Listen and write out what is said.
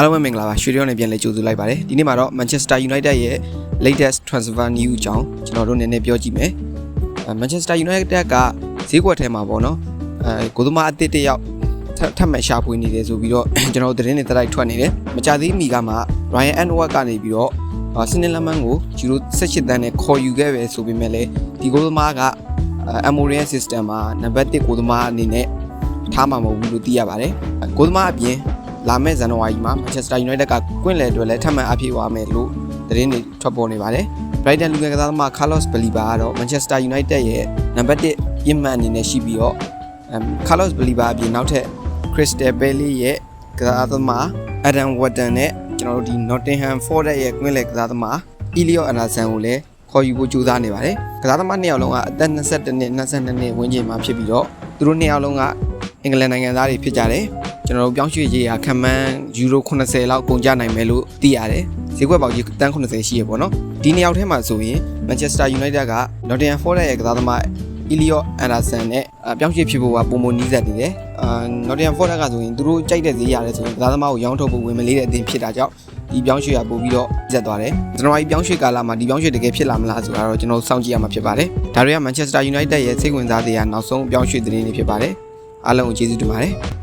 အားလုံးပဲမင်္ဂလာပါရွှေရောနဲ့ပြန်လဲကြိုဆိုလိုက်ပါတယ်ဒီနေ့မှာတော့ Manchester United ရဲ့ latest transfer news အကြောင်းကျွန်တော်တို့နည်းနည်းပြောကြည့်မယ်အဲ Manchester United ကဈေးကွက်ထဲမှာပေါ့နော်အဲကိုသမားအသစ်တစ်ယောက်ထပ်ထပ်မံရှာဖွေနေတယ်ဆိုပြီးတော့ကျွန်တော်တို့သတင်းတွေတက်လိုက်ထွက်နေတယ်မကြသေးမီကမှ Ryan Antwerp ကနေပြီးတော့အာစနစ်လမန်ကိုယူရို18တန်းနဲ့ခေါ်ယူခဲ့ပဲဆိုပေမဲ့လည်းဒီကိုသမားက Amorian system မှာနံပါတ်1ကိုသမားအနေနဲ့ထားမှာမဟုတ်ဘူးလို့သိရပါတယ်ကိုသမားအပြင် လာမယ့်ဇန်နဝါရီမှာ Manchester United ကကွင့်လယ်အတွက်လည်းထပ်မံအပြည့်ဝမယ်လို့သတင်းတွေထွက်ပေါ်နေပါတယ်။ Brighton လူငယ်ကစားသမား Carlos Baleba ကတော့ Manchester United ရဲ့နံပါတ်1ပြင်မှန်အနေနဲ့ရှိပြီးတော့ Carlos Baleba အပြင်နောက်ထပ် Crystal Palace ရဲ့ကစားသမား Adam Wharton နဲ့ကျွန်တော်တို့ဒီ Nottingham Forest ရဲ့ကွင်းလယ်ကစားသမား Elliot Anderson ကိုလည်းခေါ်ယူဖို့ကြိုးစားနေပါတယ်။ကစားသမားနှစ်ယောက်လုံးကအသက်22နှစ်22နှစ်ဝန်းကျင်မှာဖြစ်ပြီးတော့သူတို့နှစ်ယောက်လုံးကအင်္ဂလန်နိုင်ငံသားတွေဖြစ်ကြတယ်။ ကျွန်တော်တို့ပြောင်းရွှေ့ရေးရာခံမှန်းယူရို80လောက်ကုန်ကျနိုင်မယ်လို့သိရတယ်။ဈေးကွက်ပေါက်ကြီးတန်း80ရှိရပေါ့နော်။ဒီနှစ်ယောက်ထဲမှာဆိုရင် Manchester United က Nottingham Forest ရဲ့ကစားသမား Elliot Anderson နဲ့အပြောင်းရွှေ့ဖြစ်ဖို့ကပုံမနီးစပ်နေတယ်။အာ Nottingham Forest ကဆိုရင်သူတို့ကြိုက်တဲ့ဈေးရတယ်ဆိုရင်ကစားသမားကိုရောင်းထုတ်ဖို့ဝင်မလေးတဲ့အသင်းဖြစ်တာကြောင့်ဒီပြောင်းရွှေ့ရပို့ပြီးတော့ဇက်သွားတယ်။ဇန်နဝါရီပြောင်းရွှေ့ကာလမှာဒီပြောင်းရွှေ့တကယ်ဖြစ်လာမလားဆိုတာတော့ကျွန်တော်စောင့်ကြည့်ရမှာဖြစ်ပါတယ်။ဒါတွေက Manchester United ရဲ့စိတ်ဝင်စားစရာနောက်ဆုံးပြောင်းရွှေ့သတင်းတွေဖြစ်ပါတယ်။အားလုံးကိုကျေးဇူးတင်ပါတယ်။